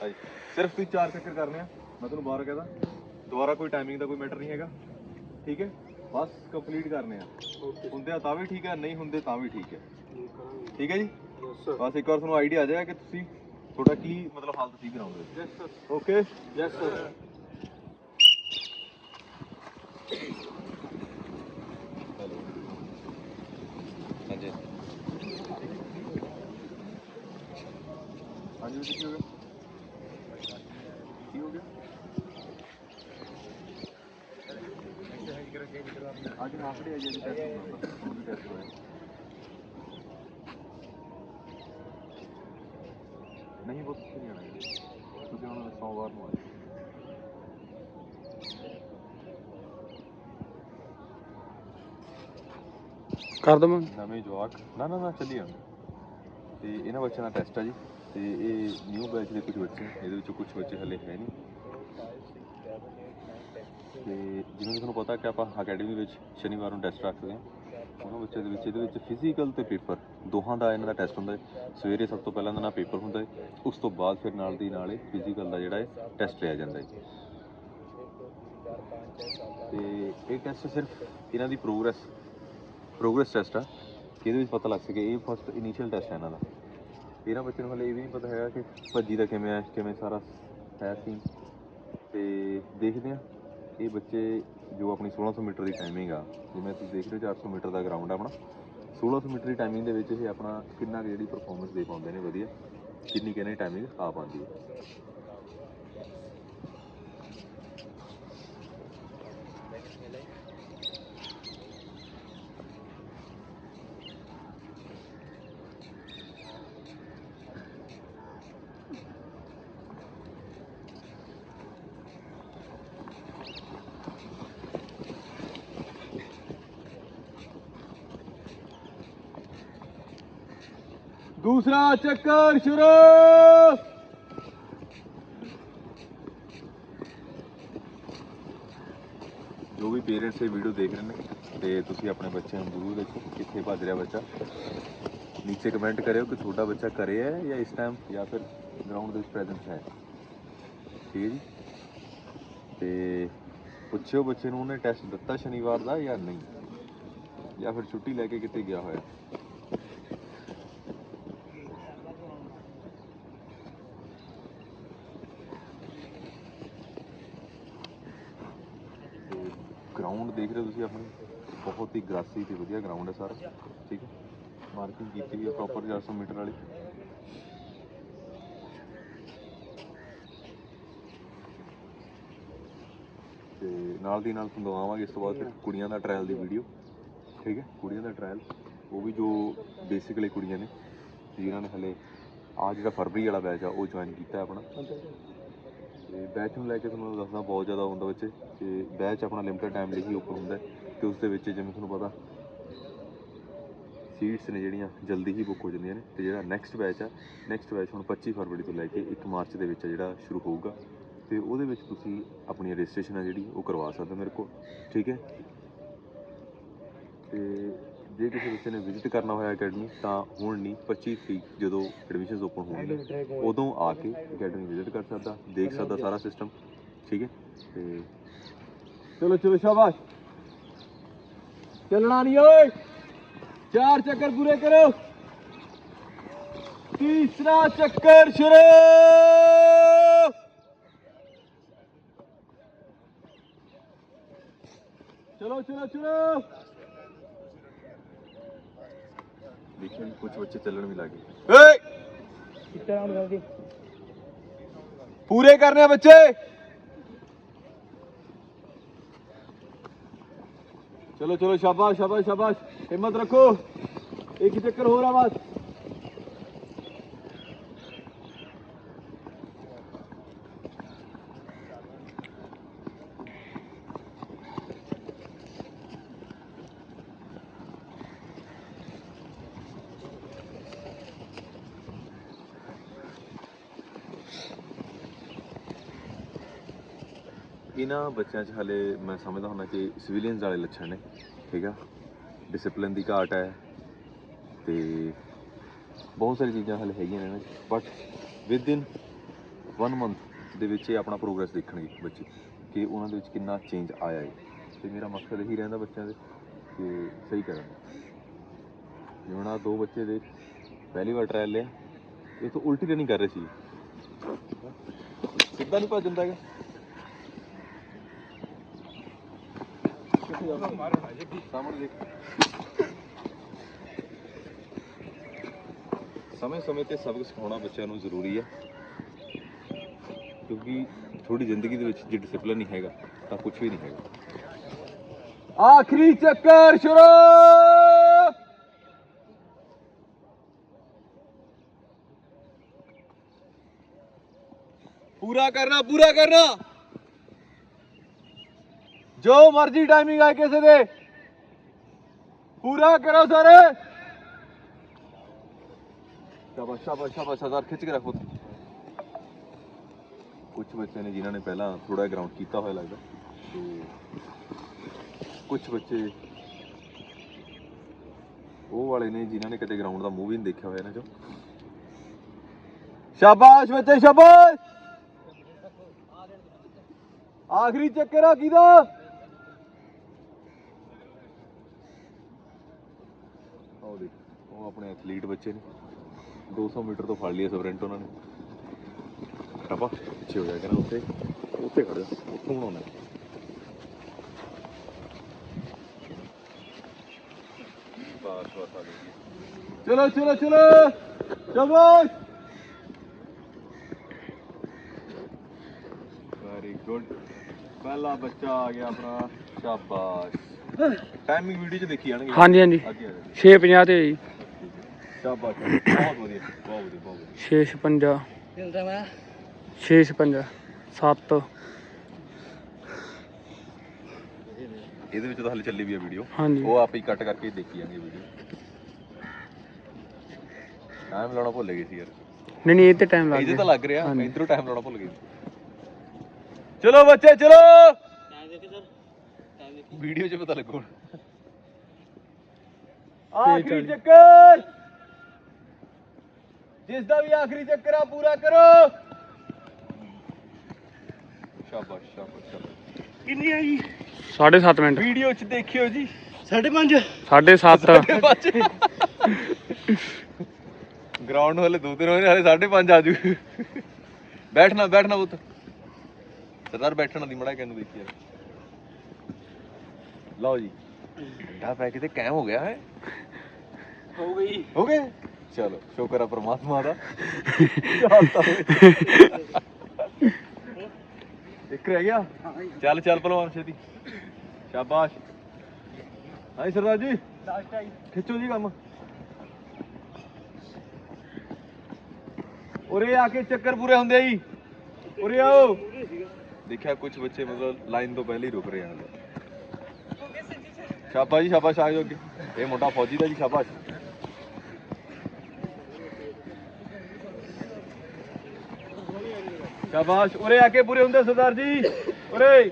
ਹਾਂਜੀ। ਸਿਰਫ ਤੁਸੀਂ ਚਾਰ ਚੱਕਰ ਕਰਨੇ ਆ। ਮੈਂ ਤੁਹਾਨੂੰ ਬਾਹਰ ਕਹਦਾ ਦੁਬਾਰਾ ਕੋਈ ਟਾਈਮਿੰਗ ਦਾ ਕੋਈ ਮੈਟਰ ਨਹੀਂ ਹੈਗਾ। ਠੀਕ ਹੈ? ਬਸ ਕੰਪਲੀਟ ਕਰਨੇ ਆ। ਹੁੰਦੇ ਆ ਤਾਂ ਵੀ ਠੀਕ ਹੈ ਨਹੀਂ ਹੁੰਦੇ ਤਾਂ ਵੀ ਠੀਕ ਹੈ ਠੀਕ ਹੈ ਜੀ? ਬਸ ਇੱਕ ਵਾਰ ਤੁਹਾਨੂੰ ਆਈਡੀਆ ਆ ਜਾਏਗਾ ਕਿ ਤੁਸੀਂ ਤੁਹਾਡਾ ਕੀ ਮਤਲਬ ਹਾਲਤ ਸੀ ਗਰਾਊਂਡ ਦੇ yes sir okay yes sir ਹਾਂਜੀ। ਹਾਂਜੀ ਵੀਰ ਜੀ, ਕੀ ਹੋ ਗਿਆ ਕੀ ਹੋ ਗਿਆ ਅੱਜ ਹਾਫ ਡੇ ਹੈ ਜੀ ਟੈਸਟ ਉਹ ਵੀ ਟੈਸਟ ਹੋਇਆ ਨਹੀਂ ਬਹੁਤ ਕੁਛ ਨਹੀਂ ਜੀ ਤੁਸੀਂ ਹੁਣ ਸੋਮਵਾਰ ਨੂੰ ਆਏ ਕਰ ਦਵਾਂ ਨਵੇਂ ਜਵਾਕ ਨਾ ਨਾ ਨਾ ਚੱਲੀ ਜਾਂਦੇ ਤੇ ਇਹਨਾਂ ਬੱਚਿਆਂ ਦਾ ਟੈਸਟ ਆ ਜੀ ਤੇ ਇਹ ਨਿਊ ਬੈਚ ਦੇ ਕੁਝ ਬੱਚੇ ਇਹਦੇ ਵਿੱਚੋਂ ਕੁਝ ਬੱਚੇ ਹਲੇ ਹੈ ਨਹੀਂ ਤੇ ਜਿਵੇਂ ਕਿ ਤੁਹਾਨੂੰ ਪਤਾ ਕਿ ਆਪਾਂ ਅਕੈਡਮੀ ਵਿੱਚ ਸ਼ਨੀਵਾਰ ਨੂੰ ਟੈਸਟ ਰੱਖਦੇ ਹਾਂ। ਉਹਨਾਂ ਬੱਚਿਆਂ ਦੇ ਵਿੱਚ ਇਹਦੇ ਵਿੱਚ ਫਿਜ਼ੀਕਲ ਤੇ ਪੇਪਰ ਦੋਹਾਂ ਦਾ ਇਹਨਾਂ ਦਾ ਟੈਸਟ ਹੁੰਦਾ ਹੈ। ਸਵੇਰੇ ਸਭ ਤੋਂ ਪਹਿਲਾਂ ਇਹਨਾਂ ਦਾ ਪੇਪਰ ਹੁੰਦਾ ਹੈ, ਉਸ ਤੋਂ ਬਾਅਦ ਫਿਰ ਨਾਲ ਦੀ ਨਾਲ ਫਿਜ਼ੀਕਲ ਦਾ ਜਿਹੜਾ ਹੈ ਟੈਸਟ ਲਿਆ ਜਾਂਦਾ ਹੈ। ਤੇ ਇਹ ਟੈਸਟ ਸਿਰਫ ਇਹਨਾਂ ਦੀ ਪ੍ਰੋਗਰੈਸ ਪ੍ਰੋਗਰੈਸ ਟੈਸਟ ਆ, ਕਿ ਇਹਦੇ ਵਿੱਚ ਪਤਾ ਲੱਗ ਸਕੇ ਇਹ ਫਸਟ ਇਨੀਸ਼ੀਅਲ ਟੈਸਟ ਹੈ ਇਹਨਾਂ ਦਾ। ਇਹਨਾਂ ਬੱਚੇ ਨੂੰ ਹਲੇ ਇਹ ਵੀ ਨਹੀਂ ਪਤਾ ਹੈਗਾ ਕਿ ਭੱਜੀ ਦਾ ਕਿਵੇਂ ਹੈ ਕਿਵੇਂ ਸਾਰਾ ਹੈ ਸੀ ਤੇ ਦੇਖਦੇ ਆ ਇਹ ਬੱਚੇ ਜੋ ਆਪਣੀ 1600 ਮੀਟਰ ਦੀ ਟਾਈਮਿੰਗ ਆ, ਜਿਵੇਂ ਤੁਸੀਂ ਦੇਖ ਰਹੇ ਹੋ 400 ਮੀਟਰ ਦਾ ਗਰਾਊਂਡ ਆ ਆਪਣਾ। 1600 ਮੀਟਰ ਦੀ ਟਾਈਮਿੰਗ ਦੇ ਵਿੱਚ ਇਹ ਆਪਣਾ ਕਿੰਨਾ ਕੁ ਜਿਹੜੀ ਪਰਫਾਰਮੈਂਸ ਦੇ ਪਾਉਂਦੇ ਨੇ ਵਧੀਆ, ਕਿੰਨੀ ਕਿੰਨੀ ਟਾਈਮਿੰਗ ਆ ਪਾਉਂਦੀ ਹੈ ਦੂਸਰਾ ਚੱਕਰ ਸ਼ੁਰੂ। ਜੋ ਵੀ ਪੇਰੈਂਟਸ ਇਹ ਵੀਡੀਓ ਦੇਖ ਰਹੇ ਨੇ, ਤੇ ਤੁਸੀਂ ਆਪਣੇ ਬੱਚਿਆਂ ਨੂੰ ਜ਼ਰੂਰ ਦੇਖੋ ਕਿੱਥੇ ਭੱਜ ਰਿਹਾ ਬੱਚਾ। ਨੀਚੇ ਕਮੈਂਟ ਕਰਿਓ ਕਿ ਤੁਹਾਡਾ ਬੱਚਾ ਘਰੇ ਹੈ ਜਾਂ ਇਸ ਟਾਈਮ ਜਾਂ ਫਿਰ ਗਰਾਊਂਡ ਦੇ ਵਿੱਚ ਪ੍ਰੈਜ਼ੈਂਟ ਹੈ। ਠੀਕ ਹੈ ਜੀ? ਤੇ ਪੁੱਛਿਓ ਬੱਚੇ ਨੂੰ ਉਹਨੇ ਟੈਸਟ ਦਿੱਤਾ ਸ਼ਨੀਵਾਰ ਦਾ ਜਾਂ ਨਹੀਂ? ਜਾਂ ਫਿਰ ਛੁੱਟੀ ਲੈ ਕੇ ਕਿਤੇ ਗਿਆ ਹੋਇਆ ਤੇ ਗਰਾਊਂਡ ਦੇਖ ਰਹੇ ਹੋ ਤੁਸੀਂ ਆਪਣੀ? ਬਹੁਤ ਹੀ ਗ੍ਰਾਸੀ ਤੇ ਵਧੀਆ ਗਰਾਊਂਡ ਹੈ ਸਾਰਾ। ਠੀਕ ਹੈ? ਮਾਰਕਿੰਗ ਕੀਤੀ ਹੋਈ ਹੈ ਪ੍ਰੋਪਰ 400 ਮੀਟਰ ਵਾਲੀ। ਤੇ ਨਾਲ ਦੀ ਨਾਲ ਤੁਹਾਨੂੰ ਦਵਾਵਾਂਗੇ ਇਸ ਤੋਂ ਬਾਅਦ ਫਿਰ ਕੁੜੀਆਂ ਦਾ ਟ੍ਰਾਇਲ ਦੀ ਵੀਡੀਓ ਠੀਕ ਹੈ? ਕੁੜੀਆਂ ਦਾ ਟ੍ਰਾਇਲ ਉਹ ਵੀ ਜੋ ਬੇਸਿਕਲੀ ਕੁੜੀਆਂ ਨੇ। ਜਿਨ੍ਹਾਂ ਨੇ ਹਲੇ ਆ ਜਿਹੜਾ ਫਰਵਰੀ ਵਾਲਾ ਬੈਚ ਆ, ਉਹ ਜੁਆਇਨ ਕੀਤਾ ਆਪਣਾ। ਤੇ ਬੈਚ ਨੂੰ ਲੈ ਕੇ ਤੁਹਾਨੂੰ ਦੱਸਦਾ ਬਹੁਤ ਜ਼ਿਆਦਾ ਹੁੰਦਾ ਬੱਚੇ ਤੇ ਬੈਚ ਆਪਣਾ ਲਿਮਟਿਡ ਟਾਈਮ ਲਈ ਹੀ ਓਪਨ ਹੁੰਦਾ ਹੈ ਤੇ ਉਸ ਦੇ ਵਿੱਚ ਜਿਵੇਂ ਤੁਹਾਨੂੰ ਪਤਾ ਸੀਟਸ ਨੇ ਜਿਹੜੀਆਂ ਜਲਦੀ ਹੀ ਬੁੱਕ ਹੋ ਜਾਂਦੀਆਂ ਨੇ ਤੇ ਜਿਹੜਾ ਨੈਕਸਟ ਬੈਚ ਆ ਨੈਕਸਟ ਬੈਚ ਹੁਣ 25 ਫਰਵਰੀ ਤੋਂ ਲੈ ਕੇ 1 ਮਾਰਚ ਦੇ ਵਿੱਚ ਆ ਜਿਹੜਾ ਸ਼ੁਰੂ ਹੋਊਗਾ ਤੇ ਉਹਦੇ ਵਿੱਚ ਤੁਸੀਂ ਆਪਣੀ ਰਜਿਸਟ੍ਰੇਸ਼ਨ ਆ ਜਿਹੜੀ ਉਹ ਕਰਵਾ ਸਕਦੇ ਹੋ ਮੇਰੇ ਕੋਲ, ਠੀਕ ਹੈ? ਤੇ ਜੇ ਕਿਸੇ ਬੱਚੇ ਨੇ ਵਿਜ਼ਿਟ ਕਰਨਾ ਹੋਇਆ ਅਕੈਡਮੀ ਤਾਂ ਹੁਣ ਨਹੀਂ 25 ਤਰੀਕ ਜਦੋਂ ਐਡਮਿਸ਼ਨਸ ਓਪਨ ਹੋਣਗੇ ਉਦੋਂ ਆ ਕੇ ਅਕੈਡਮੀ ਵਿਜ਼ਿਟ ਕਰ ਸਕਦਾ, ਦੇਖ ਸਕਦਾ ਸਾਰਾ ਸਿਸਟਮ ਠੀਕ ਹੈ? ਤੇ ਚਲੋ ਚਲੋ, ਸ਼ਾਬਾਸ਼। ਚੱਲਣਾ ਨਹੀਂ, ਓਏ! ਚਾਰ ਚੱਕਰ ਪੂਰੇ ਕਰੋ। ਤੀਸਰਾ ਚੱਕਰ ਸ਼ੁਰੂ! ਚਲੋ ਚਲੋ ਚਲੋ। ਦੇਖਿਓ ਜੀ ਕੁਝ ਬੱਚੇ ਚੱਲਣ ਵੀ ਲੱਗੇ ਓਏ! ਕਿੱਥੇ ਰਾਉਂਡ ਕਰਦੀ ਪੂਰੇ ਕਰਨੇ ਆ ਬੱਚੇ! ਚਲੋ ਚਲੋ ਸ਼ਾਬਾਸ਼ ਸ਼ਾਬਾਸ਼ ਸ਼ਾਬਾਸ਼। ਹਿੰਮਤ ਰੱਖੋ। ਇੱਕ ਚੱਕਰ ਹੋਰ ਆ ਬਸ। ਇਹਨਾਂ ਬੱਚਿਆਂ 'ਚ ਹਲੇ ਮੈਂ ਸਮਝਦਾ ਹੁੰਦਾ ਕਿ ਸਿਵਿਲੀਅਨਸ ਵਾਲੇ ਲੱਛਣ ਨੇ, ਠੀਕ ਆ? ਡਿਸਪਲਿਨ ਦੀ ਘਾਟ ਹੈ ਤੇ ਬਹੁਤ ਸਾਰੀ ਚੀਜ਼ਾਂ ਹਲੇ ਹੈਗੀਆਂ ਨੇ ਬਟ ਵਿਦ ਇਨ 1 ਮੰਥ ਦੇ ਵਿੱਚ ਇਹ ਆਪਣਾ ਪ੍ਰੋਗਰੈਸ ਦੇਖਣਗੇ ਬੱਚੇ ਕਿ ਉਹਨਾਂ ਦੇ ਵਿੱਚ ਕਿੰਨਾ ਚੇਂਜ ਆਇਆ ਹੈ। ਤੇ ਮੇਰਾ ਮਕਸਦ ਇਹੀ ਰਹਿੰਦਾ ਬੱਚਿਆਂ ਦੇ ਕਿ ਸਹੀ ਕਰਨ। ਜਿਵੇਂ ਹੁਣ ਦੋ ਬੱਚੇ ਦੇ ਪਹਿਲੀ ਵਾਰ ਟ੍ਰਾਇਲ ਲਿਆ, ਇਹ ਤਾਂ ਉਲਟੀ ਰਨਿੰਗ ਕਰ ਰਹੇ ਸੀ। ਸਿੱਧਾ ਨਹੀਂ ਭੱਜ ਜਾਂਦਾ ਹੈਗਾ? ਸਮੇਂ ਸਮੇਂ ਤੇ ਸਬਕ ਸਿਖਾਉਣਾ ਬੱਚਿਆਂ ਨੂੰ ਜ਼ਰੂਰੀ ਹੈ ਕਿਉਂਕਿ ਥੋੜੀ ਜ਼ਿੰਦਗੀ ਦੇ ਵਿੱਚ ਜੇ ਡਿਸਪਲਿਨ ਨਹੀਂ ਹੈਗਾ, ਤਾਂ ਕੁਝ ਵੀ ਨਹੀਂ ਹੈਗਾ। ਆਖਰੀ ਚੱਕਰ ਸ਼ੁਰੂ! ਪੂਰਾ ਕਰਨਾ ਪੂਰਾ ਕਰਨਾ! ਜੋ ਮਰਜ਼ੀ ਟਾਈਮਿੰਗ ਆਏ ਕਿਸੇ ਦੇ। ਪੂਰਾ ਕਰੋ ਸਾਰੇ। ਸ਼ਾਬਾਸ਼ ਸ਼ਾਬਾਸ਼ ਸ਼ਾਬਾਸ਼, ਸਰਦਾਰ, ਖਿੱਚ ਕੇ ਰੱਖੋ। ਕੁਝ ਬੱਚੇ ਨੇ ਜਿਨ੍ਹਾਂ ਨੇ ਪਹਿਲਾਂ ਥੋੜਾ ਗਰਾਊਂਡ ਕੀਤਾ ਹੋਇਆ ਲੱਗਦਾ। ਕੁਝ ਬੱਚੇ ਉਹ ਵਾਲੇ ਨੇ ਜਿਨ੍ਹਾਂ ਨੇ ਕਦੇ ਗਰਾਊਂਡ ਦਾ ਮੂਵੀ ਨਹੀਂ ਦੇਖਿਆ ਹੋਇਆ ਇਹਨਾਂ ਚੋਂ। ਸ਼ਾਬਾਸ਼ ਬੱਚੇ, ਸ਼ਾਬਾਸ਼! ਆਖਰੀ ਚੱਕਰ ਆ ਕਿਹਦਾ ਉਹ ਦੇਖ ਉਹ ਆਪਣੇ ਐਥਲੀਟ ਬੱਚੇ ਨੇ। 200 ਮੀਟਰ ਤੋਂ ਫੜ ਲਿਆ ਸਪਰਿੰਟ ਉਹਨਾਂ ਨੇ। ਟਪਾ ਪਿੱਛੇ ਹੋ ਜਾ ਕੇ ਨਾ ਉੱਥੇ। ਉੱਥੇ ਖੜ ਜਾ। ਉੱਥੋਂ ਬਣਾਉਣਾ ਬਾਸ ਬਾਸ ਆ ਗਈ ਚਲੋ ਚਲੋ ਚਲੋ। ਸ਼ਾਬਾਸ਼। ਵੈਰੀ ਗੁੱਡ ਪਹਿਲਾ ਬੱਚਾ ਆ ਗਿਆ ਆਪਣਾ। ਸ਼ਾਬਾਸ਼। ਟਾਈਮਿੰਗ ਵੀਡੀਓ ਚ ਦੇਖੀ ਜਾਣਗੇ। ਹਾਂਜੀ ਹਾਂਜੀ। ਅੱਗੇ ਆ ਜਾ। 650 ਤੇ ਜੀ। ਸ਼ਾਬਾਸ਼ ਬਹੁਤ ਵਧੀਆ ਬਹੁਤ ਵਧੀਆ ਬਹੁਤ ਵਧੀਆ 655 655 7 ਇਹਦੇ ਵਿੱਚ ਤਾਂ ਹਲੇ ਚੱਲੀ ਵੀ ਆ ਵੀਡੀਓ ਹਾਂਜੀ। ਉਹ ਆਪ ਹੀ ਕੱਟ ਕਰਕੇ ਦੇਖੀ ਜਾਂਗੇ ਵੀਡੀਓ ਟਾਈਮ ਲਾਉਣਾ ਭੁੱਲ ਗਏ ਸੀ ਯਾਰ। ਨਹੀਂ ਨਹੀਂ ਇਹ ਤੇ ਟਾਈਮ ਲੱਗ ਇਹਦੇ ਤਾਂ ਗਿਆ। ਲੱਗ ਰਿਹਾ। ਹਾਂਜੀ। ਇਧਰੋਂ ਟਾਈਮ ਲਾਉਣਾ ਭੁੱਲ ਗਏ ਚਲੋ ਬੱਚੇ ਚਲੋ। ਵੀਡੀਓ 'ਚ ਪਤਾ ਲੱਗੂ। ਹੁਣ ਆਖਰੀ ਚੱਲ। ਚੱਕਰ। ਜਿਸ ਦਾ ਵੀ ਆਖਰੀ ਚੱਕਰ ਆ ਪੂਰਾ ਕਰੋ। ਸ਼ਾਬਾਸ਼ ਸ਼ਾਬਾਸ਼ ਸ਼ਾਬਾਸ਼। ਕਿੰਨੀ ਆ ਜੀ? 7.5 ਮਿੰਟ। ਵੀਡੀਓ 'ਚ ਦੇਖਿਓ ਜੀ। 5.5 7.5 ਗਰਾਊਂਡ ਵਾਲੇ ਦੋ ਦਿਨ ਹੋਏ ਨੇ, ਹਲੇ 5:30 ਆ ਜੂ। ਬੈਠਣਾ ਬੈਠਣਾ ਪੁੱਤ। ਸਰਦਾਰ ਬੈਠਣਾ ਦੀ ਮੜਾ ਕਿਨੂੰ ਦੇਖੀ ਯਾਰ ਲਓ ਜੀ। ਠੰਡਾ ਪੈ ਕੇ ਤੇ ਕਾਇਮ ਹੋ ਗਿਆ ਹੈ। ਹੋ ਗਈ। ਹੋ ਗਏ? ਚਲੋ, ਸ਼ੁਕਰ ਆ ਪ੍ਰਮਾਤਮਾ ਦਾ। ਇੱਕ ਰਹਿ ਗਿਆ? ਚੱਲ ਚੱਲ ਪਹਿਲਵਾਨ ਛੇਤੀ। ਸ਼ਾਬਾਸ਼। ਹਾਂਜੀ ਸਰਦਾਰ ਜੀ। ਖਿੱਚੋ ਜੀ ਕੰਮ। ਉਰੇ ਆ ਕੇ ਚੱਕਰ ਪੂਰੇ ਹੁੰਦੇ ਆ ਜੀ। ਉਰੇ ਆਓ। ਦੇਖਿਆ ਕੁਝ ਬੱਚੇ ਮਤਲਬ ਲਾਈਨ ਤੋਂ ਪਹਿਲੇ ਹੀ ਰੁਕ ਰਹੇ ਹਨ ਸ਼ਾਬਾਸ਼ ਜੀ, ਸ਼ਾਬਾਸ਼, ਆ ਜਾਓ ਅੱਗੇ। ਇਹ ਮੋਟਾ ਫੌਜੀ ਦਾ ਜੀ, ਸ਼ਾਬਾਸ਼। ਸ਼ਾਬਾਸ਼। ਉਰੇ ਆ ਕੇ ਪੂਰੇ ਹੁੰਦੇ ਸਰਦਾਰ ਜੀ। ਉਰੇ।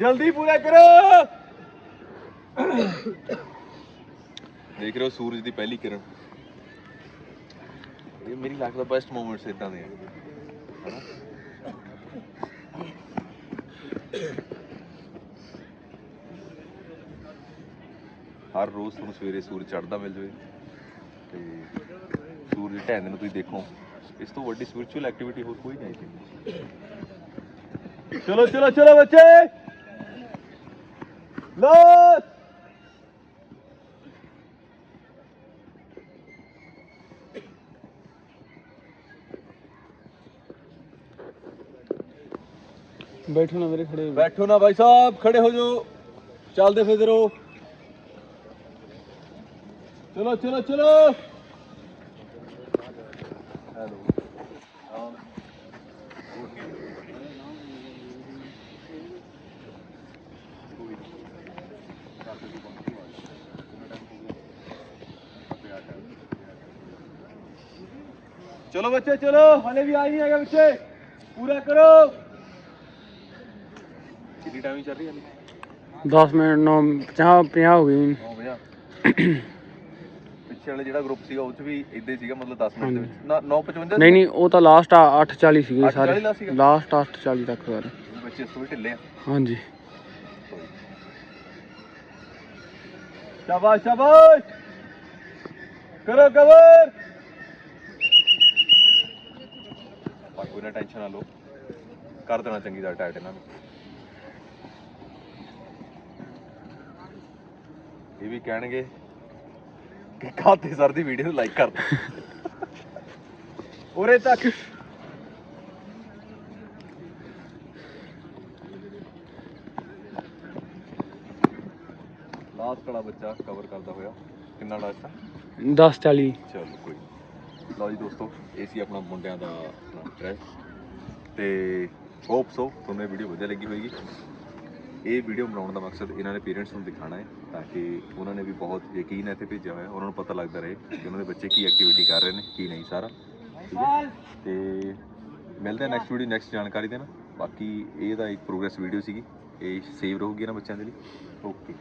ਜਲਦੀ ਪੂਰਾ ਕਰੋ। ਦੇਖ ਰਹੇ ਹੋ ਸੂਰਜ ਦੀ ਪਹਿਲੀ ਕਿਰਨ। ਇਹ ਮੇਰੀ ਲਾਈਫ ਦਾ ਬੈਸਟ ਮੂਮੈਂਟਸ ਇਦਾਂ ਦੇ ਹਰ ਰੋਜ਼ ਤੁਹਾਨੂੰ ਸਵੇਰੇ ਸੂਰਜ ਚੜ੍ਹਦਾ ਮਿਲ ਜਾਵੇ। ਤੇ ਸੂਰਜ ਢਹਿੰਦੇ ਨੂੰ ਤੁਸੀਂ ਦੇਖੋ। ਇਸ ਤੋਂ ਵੱਡੀ ਸਪਿਰਚੁਅਲ ਐਕਟੀਵਿਟੀ ਹੋਰ ਕੋਈ ਨਹੀਂ ਹੈ ਚਲੋ ਚਲੋ ਚਲੋ ਬੱਚੇ। ਲੋ ਬੈਠੋ ਨਾ ਮੇਰੇ ਖੜੇ ਬੈਠੋ ਨਾ ਭਾਈ ਸਾਹਿਬ ਖੜੇ ਹੋ ਜਾਓ। ਚੱਲਦੇ ਫਿਰਦੇ ਰਹੋ। ਚਲੋ ਚਲੋ ਚਲੋ। ਹੈਲੋ ਚਲੋ ਬੱਚੇ ਚਲੋ ਹਲੇ ਵੀ ਆ ਨਹੀਂ ਹੈਗਾ ਬੱਚੇ ਪੂਰਾ ਕਰੋ ਕਿੰਨੀ ਟਾਈਮਿੰਗ ਚੱਲ ਰਹੀ ਹੈ 10 ਮਿੰਟ 9 50 50 ਹੋ ਗਈ ਹੋ ਗਿਆ ਪਿੱਛੇ ਵਾਲੇ ਜਿਹੜਾ ਗਰੁੱਪ ਸੀਗਾ ਉਹ ਚ ਵੀ ਇਦਾਂ ਹੀ ਸੀਗਾ ਮਤਲਬ 10 ਮਿੰਟ ਦੇ। ਵਿੱਚ। ਨਾ 9:55 ਨਹੀਂ ਨਹੀਂ ਉਹ ਤਾਂ ਲਾਸਟ 840 ਸੀਗੇ 840 ਸਾਰੇ। ਸੀਗਾ? ਲਾਸਟ 840 ਤੱਕ ਸਾਰੇ। ਬੱਚੇ ਇਸ ਤੋਂ ਵੀ ਢਿੱਲੇ ਆ। ਹਾਂਜੀ। ਸ਼ਾਬਾਸ਼ ਸ਼ਾਬਾਸ਼! ਕਰੋ ਕਵਰ ਪਰ ਕੋਈ ਨਾ ਟੈਨਸ਼ਨ ਨਾ ਲਓ। ਕਰ ਦੇਣਾ ਚੰਗੀ ਤਰ੍ਹਾਂ ਟਾਈਟ ਇਹਨਾਂ ਨੂੰ। ਇਹ ਵੀ ਕਹਿਣਗੇ ਕਿ ਖਾਤੇ ਸਰ ਦੀ ਵੀਡੀਓ ਨੂੰ ਲਾਈਕ ਕਰ ਦਿਓ ਉਰੇ ਤੱਕ। ਲਾਸਟ ਵਾਲਾ ਬੱਚਾ ਕਵਰ ਕਰਦਾ ਹੋਇਆ। ਕਿੰਨਾ ਲਾਸਟ ਆ? 1040 ਚਲੋ। ਕੋਈ ਨੀ। ਲਓ ਜੀ ਦੋਸਤੋ ਇਹ ਸੀ ਆਪਣਾ ਮੁੰਡਿਆਂ ਦਾ ਆਪਣਾ ਡਰੈਸ ਤੇ ਹੋਪ ਸੋ ਤੁਹਾਨੂੰ ਇਹ ਵੀਡੀਓ ਵਧੀਆ ਲੱਗੀ ਹੋਵੇਗੀ ਇਹ ਵੀਡੀਓ ਬਣਾਉਣ ਦਾ ਮਕਸਦ ਇਹਨਾਂ ਦੇ ਪੇਰੈਂਟਸ ਨੂੰ ਦਿਖਾਣਾ ਹੈ। ਤਾਂ ਕਿ ਉਹਨਾਂ ਨੇ ਵੀ ਬਹੁਤ ਯਕੀਨ ਇੱਥੇ ਭੇਜਿਆ ਹੋਇਆ। ਉਹਨਾਂ ਨੂੰ ਪਤਾ ਲੱਗਦਾ ਰਹੇ ਕਿ ਉਹਨਾਂ ਦੇ ਬੱਚੇ ਕੀ ਐਕਟੀਵਿਟੀ ਕਰ ਰਹੇ ਨੇ, ਕੀ ਨਹੀਂ ਸਾਰਾ। ਠੀਕ ਹੈ? ਤੇ ਮਿਲਦੇ ਨੈਕਸਟ ਵੀਡੀਓ ਨੈਕਸਟ ਜਾਣਕਾਰੀ ਦੇ ਨਾਲ ਬਾਕੀ ਇਹ ਤਾਂ ਇੱਕ ਪ੍ਰੋਗਰੈਸ ਵੀਡੀਓ ਸੀਗੀ। ਇਹ ਸੇਵ ਰਹੂਗੀ ਇਹਨਾਂ ਬੱਚਿਆਂ ਦੇ ਲਈ। ਓਕੇ